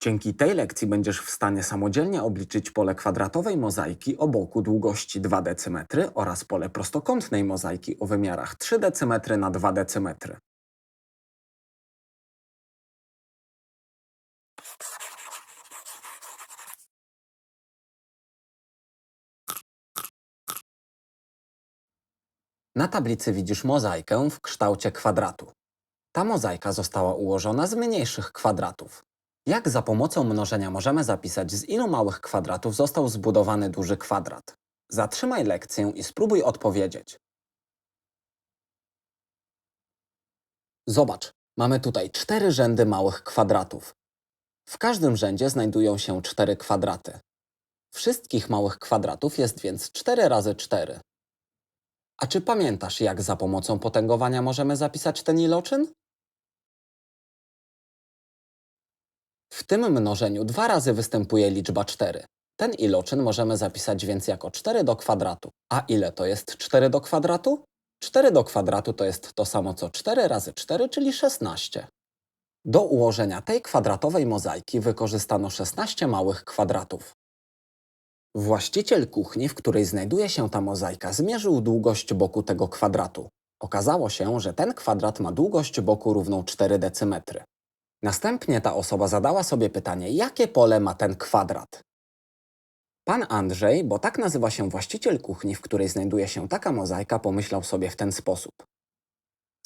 Dzięki tej lekcji będziesz w stanie samodzielnie obliczyć pole kwadratowej mozaiki o boku długości 2 dm oraz pole prostokątnej mozaiki o wymiarach 3 dm na 2 dm. Na tablicy widzisz mozaikę w kształcie kwadratu. Ta mozaika została ułożona z mniejszych kwadratów. Jak za pomocą mnożenia możemy zapisać, z ilu małych kwadratów został zbudowany duży kwadrat? Zatrzymaj lekcję i spróbuj odpowiedzieć. Zobacz, mamy tutaj cztery rzędy małych kwadratów. W każdym rzędzie znajdują się cztery kwadraty. Wszystkich małych kwadratów jest więc 4 razy 4. A czy pamiętasz, jak za pomocą potęgowania możemy zapisać ten iloczyn? W tym mnożeniu dwa razy występuje liczba 4. Ten iloczyn możemy zapisać więc jako 4 do kwadratu. A ile to jest 4 do kwadratu? 4 do kwadratu to jest to samo co 4 razy 4, czyli 16. Do ułożenia tej kwadratowej mozaiki wykorzystano 16 małych kwadratów. Właściciel kuchni, w której znajduje się ta mozaika, zmierzył długość boku tego kwadratu. Okazało się, że ten kwadrat ma długość boku równą 4 decymetry. Następnie ta osoba zadała sobie pytanie, jakie pole ma ten kwadrat. Pan Andrzej, bo tak nazywa się właściciel kuchni, w której znajduje się taka mozaika, pomyślał sobie w ten sposób.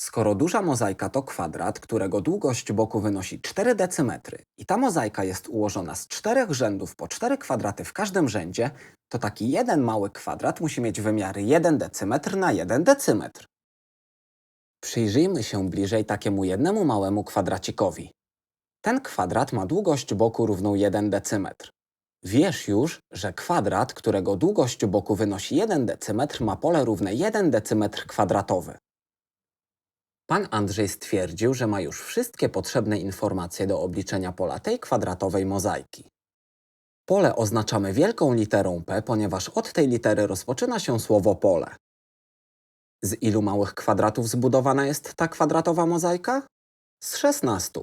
Skoro duża mozaika to kwadrat, którego długość boku wynosi 4 decymetry i ta mozaika jest ułożona z czterech rzędów po 4 kwadraty w każdym rzędzie, to taki jeden mały kwadrat musi mieć wymiary 1 decymetr na 1 decymetr. Przyjrzyjmy się bliżej takiemu jednemu małemu kwadracikowi. Ten kwadrat ma długość boku równą 1 decymetr. Wiesz już, że kwadrat, którego długość boku wynosi 1 decymetr, ma pole równe 1 decymetr kwadratowy. Pan Andrzej stwierdził, że ma już wszystkie potrzebne informacje do obliczenia pola tej kwadratowej mozaiki. Pole oznaczamy wielką literą P, ponieważ od tej litery rozpoczyna się słowo pole. Z ilu małych kwadratów zbudowana jest ta kwadratowa mozaika? Z 16.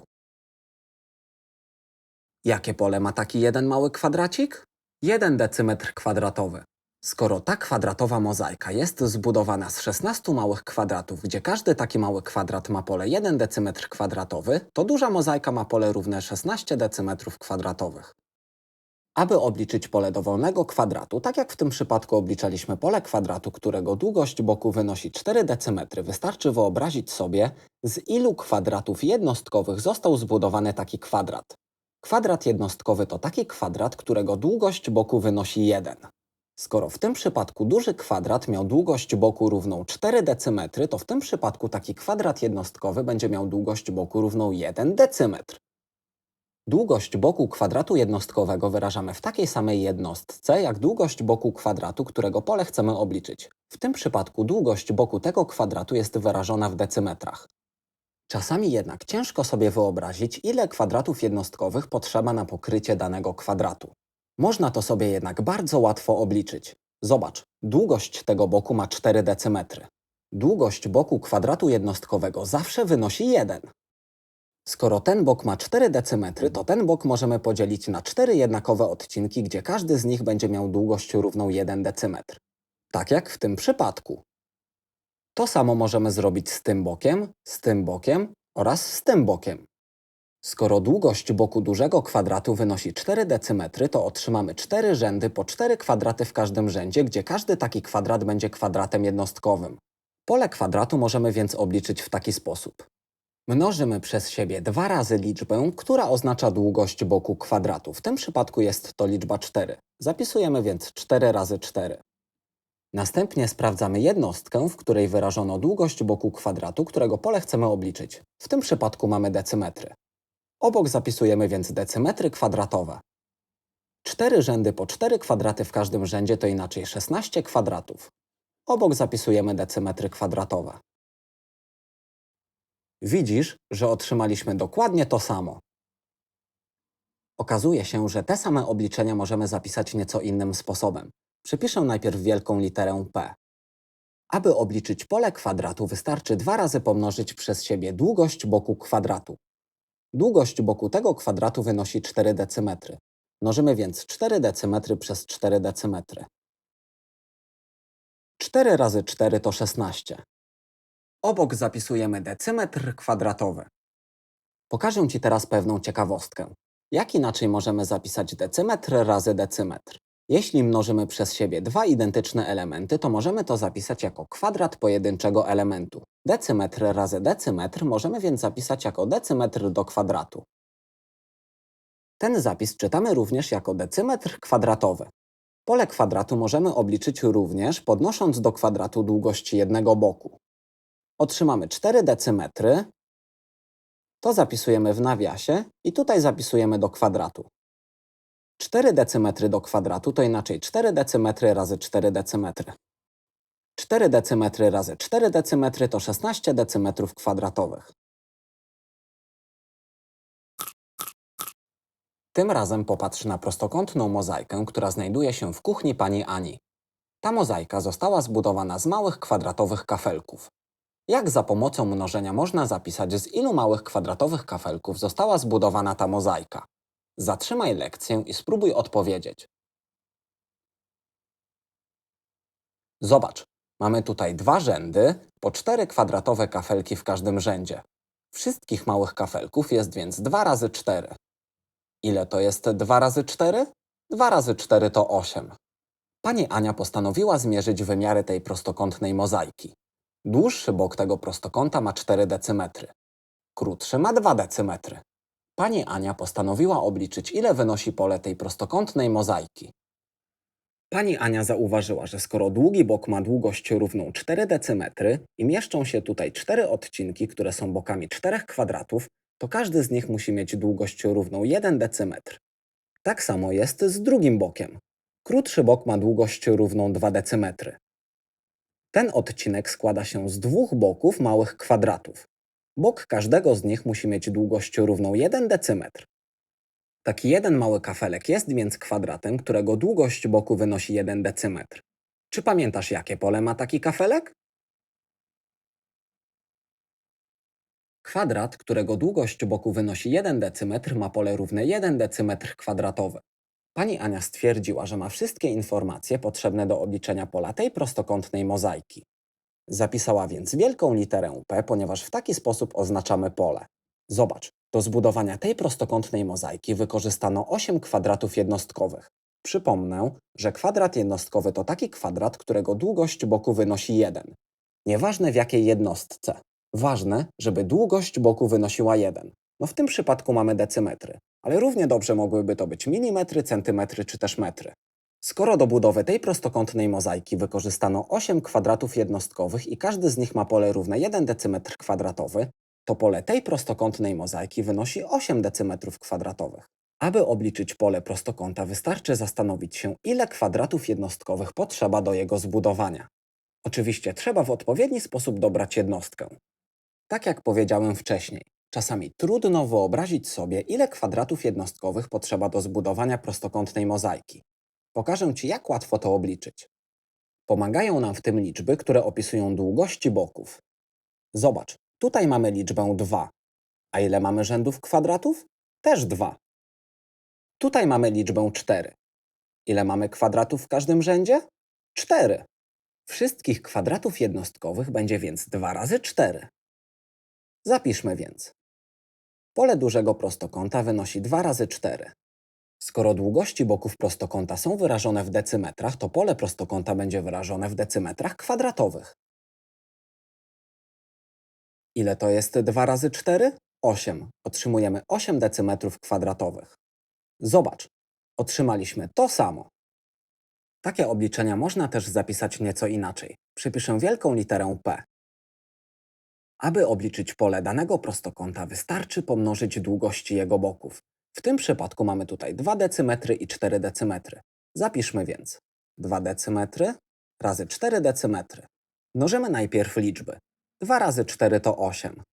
Jakie pole ma taki jeden mały kwadracik? 1 decymetr kwadratowy. Skoro ta kwadratowa mozaika jest zbudowana z 16 małych kwadratów, gdzie każdy taki mały kwadrat ma pole 1 decymetr kwadratowy, to duża mozaika ma pole równe 16 decymetrów kwadratowych. Aby obliczyć pole dowolnego kwadratu, tak jak w tym przypadku obliczaliśmy pole kwadratu, którego długość boku wynosi 4 decymetry, wystarczy wyobrazić sobie, z ilu kwadratów jednostkowych został zbudowany taki kwadrat. Kwadrat jednostkowy to taki kwadrat, którego długość boku wynosi 1. Skoro w tym przypadku duży kwadrat miał długość boku równą 4 decymetry, to w tym przypadku taki kwadrat jednostkowy będzie miał długość boku równą 1 decymetr. Długość boku kwadratu jednostkowego wyrażamy w takiej samej jednostce, jak długość boku kwadratu, którego pole chcemy obliczyć. W tym przypadku długość boku tego kwadratu jest wyrażona w decymetrach. Czasami jednak ciężko sobie wyobrazić, ile kwadratów jednostkowych potrzeba na pokrycie danego kwadratu. Można to sobie jednak bardzo łatwo obliczyć. Zobacz, długość tego boku ma 4 decymetry. Długość boku kwadratu jednostkowego zawsze wynosi 1. Skoro ten bok ma 4 decymetry, to ten bok możemy podzielić na 4 jednakowe odcinki, gdzie każdy z nich będzie miał długość równą 1 decymetr. Tak jak w tym przypadku. To samo możemy zrobić z tym bokiem, z tym bokiem oraz z tym bokiem. Skoro długość boku dużego kwadratu wynosi 4 decymetry, to otrzymamy 4 rzędy po 4 kwadraty w każdym rzędzie, gdzie każdy taki kwadrat będzie kwadratem jednostkowym. Pole kwadratu możemy więc obliczyć w taki sposób. Mnożymy przez siebie dwa razy liczbę, która oznacza długość boku kwadratu. W tym przypadku jest to liczba 4. Zapisujemy więc 4 razy 4. Następnie sprawdzamy jednostkę, w której wyrażono długość boku kwadratu, którego pole chcemy obliczyć. W tym przypadku mamy decymetry. Obok zapisujemy więc decymetry kwadratowe. 4 rzędy po 4 kwadraty w każdym rzędzie to inaczej 16 kwadratów. Obok zapisujemy decymetry kwadratowe. Widzisz, że otrzymaliśmy dokładnie to samo. Okazuje się, że te same obliczenia możemy zapisać nieco innym sposobem. Przypiszę najpierw wielką literę P. Aby obliczyć pole kwadratu, wystarczy dwa razy pomnożyć przez siebie długość boku kwadratu. Długość boku tego kwadratu wynosi 4 decymetry. Mnożymy więc 4 decymetry przez 4 decymetry. 4 razy 4 to 16. Obok zapisujemy decymetr kwadratowy. Pokażę Ci teraz pewną ciekawostkę. Jak inaczej możemy zapisać decymetr razy decymetr? Jeśli mnożymy przez siebie dwa identyczne elementy, to możemy to zapisać jako kwadrat pojedynczego elementu. Decymetr razy decymetr możemy więc zapisać jako decymetr do kwadratu. Ten zapis czytamy również jako decymetr kwadratowy. Pole kwadratu możemy obliczyć również podnosząc do kwadratu długość jednego boku. Otrzymamy 4 decymetry, to zapisujemy w nawiasie i tutaj zapisujemy do kwadratu. 4 decymetry do kwadratu to inaczej 4 decymetry razy 4 decymetry. 4 decymetry razy 4 decymetry to 16 decymetrów kwadratowych. Tym razem popatrz na prostokątną mozaikę, która znajduje się w kuchni pani Ani. Ta mozaika została zbudowana z małych kwadratowych kafelków. Jak za pomocą mnożenia można zapisać, z ilu małych kwadratowych kafelków została zbudowana ta mozaika? Zatrzymaj lekcję i spróbuj odpowiedzieć. Zobacz, mamy tutaj dwa rzędy, po cztery kwadratowe kafelki w każdym rzędzie. Wszystkich małych kafelków jest więc 2 razy 4. Ile to jest 2 razy 4? 2 razy 4 to 8. Pani Ania postanowiła zmierzyć wymiary tej prostokątnej mozaiki. Dłuższy bok tego prostokąta ma 4 decymetry. Krótszy ma 2 decymetry. Pani Ania postanowiła obliczyć, ile wynosi pole tej prostokątnej mozaiki. Pani Ania zauważyła, że skoro długi bok ma długość równą 4 decymetry i mieszczą się tutaj cztery odcinki, które są bokami czterech kwadratów, to każdy z nich musi mieć długość równą 1 decymetr. Tak samo jest z drugim bokiem. Krótszy bok ma długość równą 2 decymetry. Ten odcinek składa się z dwóch boków małych kwadratów. Bok każdego z nich musi mieć długość równą 1 decymetr. Taki jeden mały kafelek jest więc kwadratem, którego długość boku wynosi 1 decymetr. Czy pamiętasz, jakie pole ma taki kafelek? Kwadrat, którego długość boku wynosi 1 decymetr, ma pole równe 1 decymetr kwadratowy. Pani Ania stwierdziła, że ma wszystkie informacje potrzebne do obliczenia pola tej prostokątnej mozaiki. Zapisała więc wielką literę P, ponieważ w taki sposób oznaczamy pole. Zobacz, do zbudowania tej prostokątnej mozaiki wykorzystano 8 kwadratów jednostkowych. Przypomnę, że kwadrat jednostkowy to taki kwadrat, którego długość boku wynosi 1. Nieważne w jakiej jednostce. Ważne, żeby długość boku wynosiła 1. No w tym przypadku mamy decymetry, ale równie dobrze mogłyby to być milimetry, centymetry czy też metry. Skoro do budowy tej prostokątnej mozaiki wykorzystano 8 kwadratów jednostkowych i każdy z nich ma pole równe 1 decymetr kwadratowy, to pole tej prostokątnej mozaiki wynosi 8 decymetrów kwadratowych. Aby obliczyć pole prostokąta wystarczy zastanowić się, ile kwadratów jednostkowych potrzeba do jego zbudowania. Oczywiście trzeba w odpowiedni sposób dobrać jednostkę. Tak jak powiedziałem wcześniej, czasami trudno wyobrazić sobie, ile kwadratów jednostkowych potrzeba do zbudowania prostokątnej mozaiki. Pokażę Ci, jak łatwo to obliczyć. Pomagają nam w tym liczby, które opisują długości boków. Zobacz, tutaj mamy liczbę 2. A ile mamy rzędów kwadratów? Też 2. Tutaj mamy liczbę 4. Ile mamy kwadratów w każdym rzędzie? 4. Wszystkich kwadratów jednostkowych będzie więc 2 razy 4. Zapiszmy więc. Pole dużego prostokąta wynosi 2 razy 4. Skoro długości boków prostokąta są wyrażone w decymetrach, to pole prostokąta będzie wyrażone w decymetrach kwadratowych. Ile to jest 2 razy 4? 8. Otrzymujemy 8 decymetrów kwadratowych. Zobacz, otrzymaliśmy to samo. Takie obliczenia można też zapisać nieco inaczej. Przypiszę wielką literę P. Aby obliczyć pole danego prostokąta, wystarczy pomnożyć długości jego boków. W tym przypadku mamy tutaj 2 decymetry i 4 decymetry. Zapiszmy więc 2 decymetry razy 4 decymetry. Mnożymy najpierw liczby. 2 razy 4 to 8.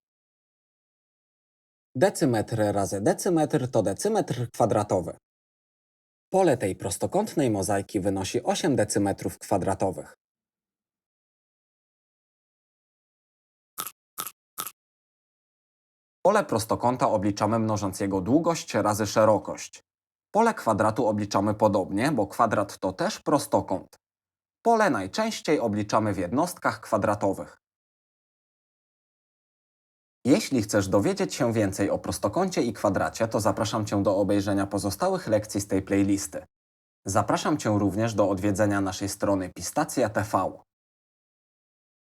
Decymetr razy decymetr to decymetr kwadratowy. Pole tej prostokątnej mozaiki wynosi 8 decymetrów kwadratowych. Pole prostokąta obliczamy mnożąc jego długość razy szerokość. Pole kwadratu obliczamy podobnie, bo kwadrat to też prostokąt. Pole najczęściej obliczamy w jednostkach kwadratowych. Jeśli chcesz dowiedzieć się więcej o prostokącie i kwadracie, to zapraszam Cię do obejrzenia pozostałych lekcji z tej playlisty. Zapraszam Cię również do odwiedzenia naszej strony Pistacja TV.